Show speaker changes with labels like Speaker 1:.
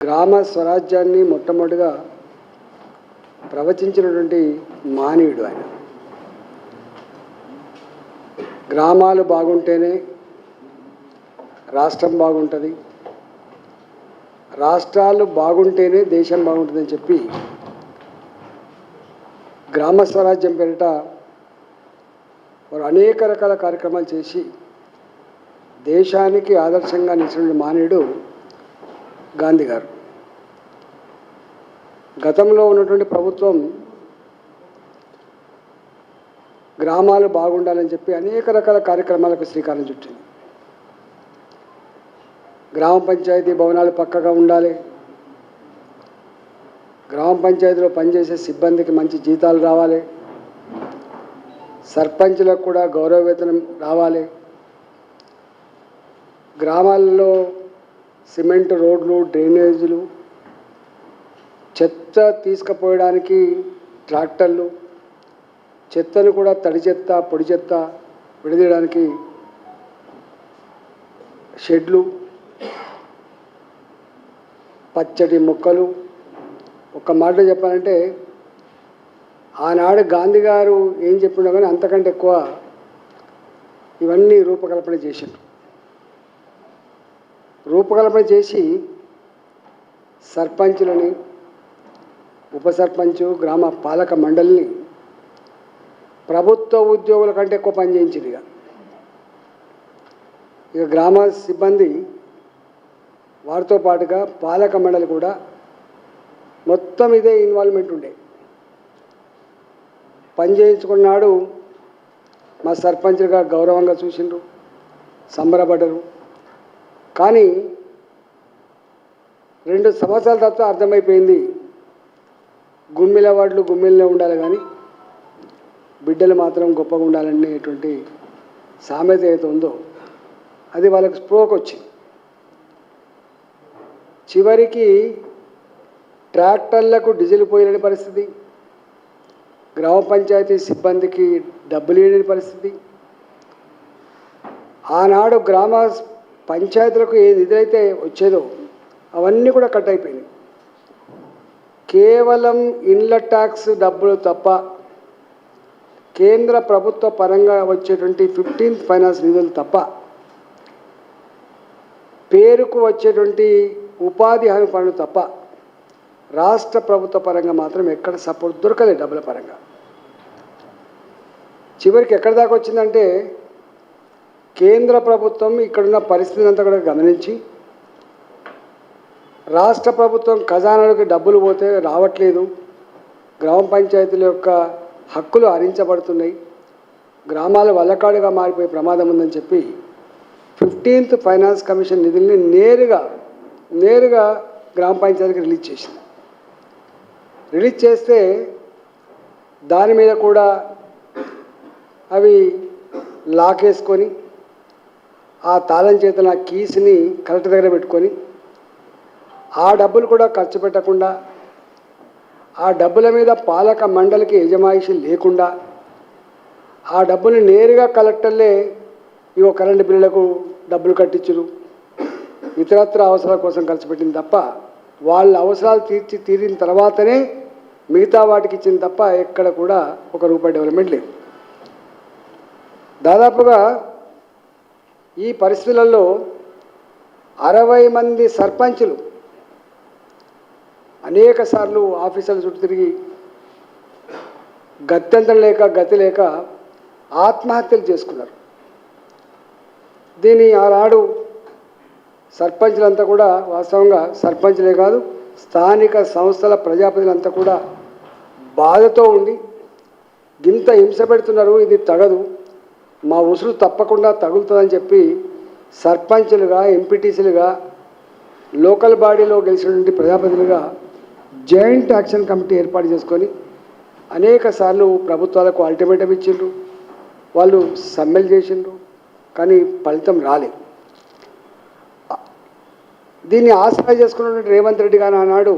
Speaker 1: గ్రామ స్వరాజ్యాన్ని మొట్టమొదటిగా ప్రవచించినటువంటి మానవుడు ఆయన. గ్రామాలు బాగుంటేనే రాష్ట్రం బాగుంటుంది. రాష్ట్రాలు బాగుంటేనే దేశం బాగుంటుందని చెప్పి గ్రామ స్వరాజ్యం పేరిట వారు అనేక రకాల కార్యక్రమాలు చేసి దేశానికి ఆదర్శంగా నిలిచిన మానేడు గాంధీ గారు. గతంలో ఉన్నటువంటి ప్రభుత్వం గ్రామాలు బాగుండాలని చెప్పి అనేక రకాల కార్యక్రమాలకు శ్రీకారం చుట్టింది. గ్రామ పంచాయతీ భవనాలు పక్కగా ఉండాలి. గ్రామ పంచాయతీలో పనిచేసే సిబ్బందికి మంచి జీతాలు రావాలి. సర్పంచ్లకు కూడా గౌరవ వేతనం రావాలి. గ్రామాల్లో సిమెంట్ రోడ్లు డ్రైనేజీలు చెత్త తీసుకుపోయడానికి ట్రాక్టర్లు చెత్తను కూడా తడి చెత్త పొడి చెత్త విడదీయడానికి షెడ్లు పచ్చటి మొక్కలు. ఒక మాట చెప్పాలంటే ఆనాడు గాంధీ గారు ఏం చెప్పినా కానీ అంతకంటే ఎక్కువ ఇవన్నీ రూపకల్పన చేసిండ్రు. రూపకల్పన చేసి సర్పంచులని ఉప సర్పంచ్ గ్రామ పాలక మండలిని ప్రభుత్వ ఉద్యోగుల కంటే ఎక్కువ పని చేయించింది ఇక. ఇక గ్రామ సిబ్బంది వారితో పాటుగా పాలక మండలి కూడా మొత్తం ఇదే ఇన్వాల్వ్మెంట్ ఉండే. పని చేయించుకున్నాడు మా సర్పంచ్గా గౌరవంగా చూసిండ్రు సంబరపడ్డరు. కానీ రెండు సంవత్సరాల తర్వాత అర్థమైపోయింది. గుమ్మిల వాటిలో గుమ్మిలనే ఉండాలి కానీ బిడ్డలు మాత్రం గొప్పగా ఉండాలనేటువంటి సామెత ఏదైతే ఉందో అది వాళ్ళకి స్ప్రోక్ వచ్చింది. చివరికి ట్రాక్టర్లకు డీజిల్ పోయలేని పరిస్థితి గ్రామ పంచాయతీ సిబ్బందికి డబ్బులు లేని పరిస్థితి. ఆనాడు గ్రామ పంచాయతీలకు ఏది ఇదైతే వచ్చేదో అవన్నీ కూడా కట్ అయిపోయినాయి. కేవలం ఇండ్ల ట్యాక్స్ డబ్బులు తప్ప కేంద్ర ప్రభుత్వ పరంగా వచ్చేటువంటి ఫిఫ్టీన్త్ ఫైనాన్స్ నిధులు తప్ప పేరుకు వచ్చేటువంటి ఉపాధి హామీ పనులు తప్ప రాష్ట్ర ప్రభుత్వ పరంగా మాత్రం ఎక్కడ సపోర్ట్ దొరకలేదు డబ్బుల పరంగా. చివరికి ఎక్కడి దాకా వచ్చిందంటే కేంద్ర ప్రభుత్వం ఇక్కడున్న పరిస్థితిని అంతా కూడా గమనించి రాష్ట్ర ప్రభుత్వం ఖజానాలకు డబ్బులు పోతే రావట్లేదు. గ్రామ పంచాయతీల యొక్క హక్కులు హరించబడుతున్నాయి గ్రామాలు వల్లకాడుగా మారిపోయే ప్రమాదం ఉందని చెప్పి ఫిఫ్టీన్త్ ఫైనాన్స్ కమిషన్ నిధుల్ని నేరుగా నేరుగా గ్రామ పంచాయతీకి రిలీజ్ చేసింది. రిలీజ్ చేస్తే దాని మీద కూడా అవి లాకేసుకొని ఆ తాళం చేత నా కీస్ని కరెక్ట్ దగ్గర పెట్టుకొని ఆ డబ్బులు కూడా ఖర్చు పెట్టకుండా ఆ డబ్బుల మీద పాలక మండలికి యజమాయిషి లేకుండా ఆ డబ్బులు నేరుగా కలెక్టర్లే ఇవో కరెంటు బిల్లులకు డబ్బులు కట్టించురు. ఇతరత్ర అవసరాల కోసం ఖర్చు పెట్టింది తప్ప వాళ్ళ అవసరాలు తీర్చి తీరిన తర్వాతనే మిగతా వాటికి ఇచ్చింది తప్ప ఎక్కడ కూడా ఒక రూపాయి డెవలప్మెంట్ లేదు. దాదాపుగా ఈ పరిస్థితులలో అరవై మంది సర్పంచులు అనేక సార్లు ఆఫీసుల చుట్టూ తిరిగి గత్యంతరం లేక గతి లేక ఆత్మహత్యలు చేసుకున్నారు. దీని ఆనాడు సర్పంచులంతా కూడా వాస్తవంగా సర్పంచులే కాదు స్థానిక సంస్థల ప్రజాప్రతినిధులంతా కూడా బాధతో ఉండి గింత హింస పెడుతున్నారు ఇది తగదు. మా ఉసురు తప్పకుండా తగులుతుందని చెప్పి సర్పంచ్లుగా ఎంపీటీసీలుగా లోకల్ బాడీలో గెలిచినటువంటి ప్రజాప్రతినిధులుగా జాయింట్ యాక్షన్ కమిటీ ఏర్పాటు చేసుకొని అనేక సార్లు ప్రభుత్వాలకు అల్టిమేటం ఇచ్చిండ్రు. వాళ్ళు సమ్మెలు చేసిండ్రు కానీ ఫలితం రాలే దీన్ని ఆశ్రయ చేసుకున్నటువంటి రేవంత్ రెడ్డి గారు ఆనాడు